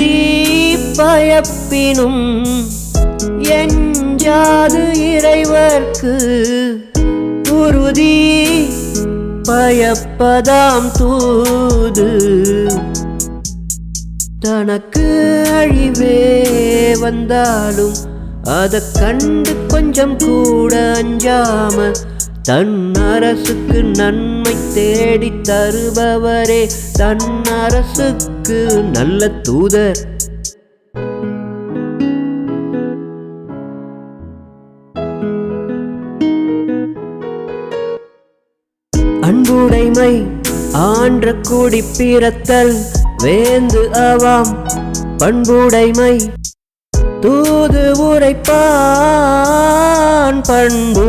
உறுதி பயப்பினும் எஞ்சாது இறைவர்க்கு உறுதி பயப்பதாம் தூது. தனக்கு அழிவே வந்தாலும் அதை கண்டு கொஞ்சம் கூட அஞ்சாம தன் அரசுக்கு நன் தேடி தருபவரே தன் அரசுக்கு நல்ல தூதர். அன்புடைமை ஆன்ற கூடி பிறத்தல் வேந்து அவாம். பண்புடைமை தூது உரைப்பான் பண்பு